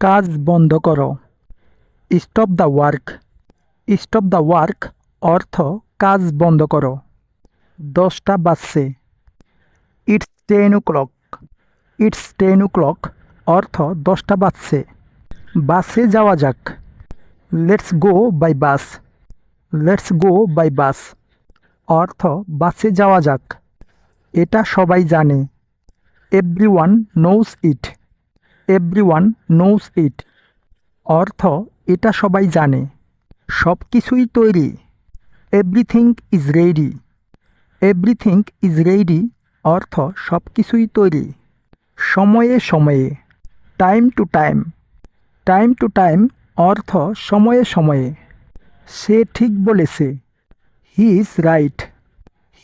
কাজ বন্ধ করো। Stop the work stop the work অর্থ কাজ বন্ধ করো। দশটা বাজছে। It's ten o'clock it's ten o'clock অর্থ দশটা বাজছে। বাসে যাওয়া যাক। Let's go by bus let's go by bus অর্থ বাসে যাওয়া যাক। এটা সবাই জানে। Everyone knows it everyone knows it অর্থ, এটা সবাই জানে। সব কিছুই তৈরি। Everything is ready everything is ready অর্থ সব কিছুই তৈরি। সময়ে সময়ে। Time to time time to time অর্থ, সময়ে সময়ে। সে ঠিক বলেছে। He is right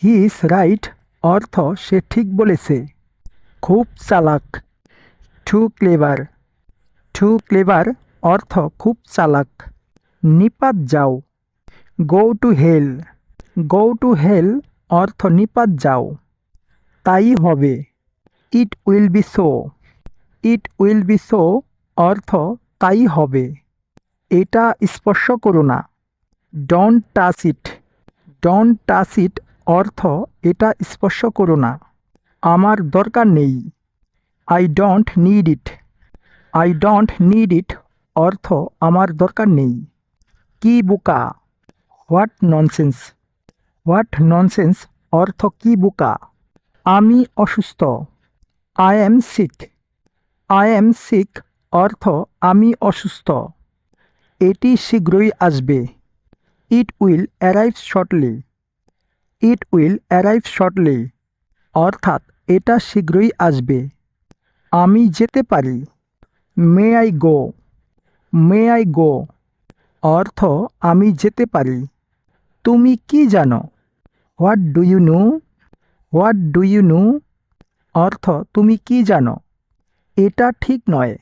he is right অর্থ, সে ঠিক বলেছে। খুব চালাক। Too clever. টু ক্লেভার অর্থ খুব চালাক। নিপাত যাও। Go to hell. Go to hell অর্থ নিপাত যাও। তাই হবে। It will be so. It will be so অর্থ তাই হবে। এটা স্পর্শ করো না। Don't touch it. Don't touch it অর্থ এটা স্পর্শ করো না। আমার দরকার নেই। I don't need it I don't need it অর্থ আমার দরকার নেই। কি বোকা? হোয়াট ননসেন্স হোয়াট ননসেন্স অর্থ কি বোকা? আমি অসুস্থ। I am sick I am sick অর্থ আমি অসুস্থ। এটি শীঘ্রই আসবে। It will arrive shortly it will arrive shortly অর্থাৎ এটা শীঘ্রই আসবে। আমি যেতে পারি। May I go may I go অর্থ, আমি যেতে পারি। তুমি কি জানো? What do you know what do you know অর্থ, তুমি কি জানো? এটা ঠিক নয়।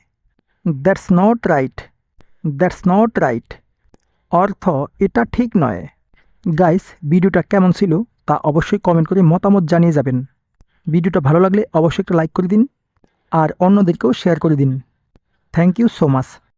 That's not right that's not right অর্থ, এটা ঠিক নয়। গাইস ভিডিওটা কেমন ছিল তা অবশ্যই কমেন্ট করে মতামত জানিয়ে যাবেন। ভিডিওটা ভালো লাগলে অবশ্যই একটা লাইক করে দিন। আর অন্যদেরকেও শেয়ার করে দিন। Thank you so much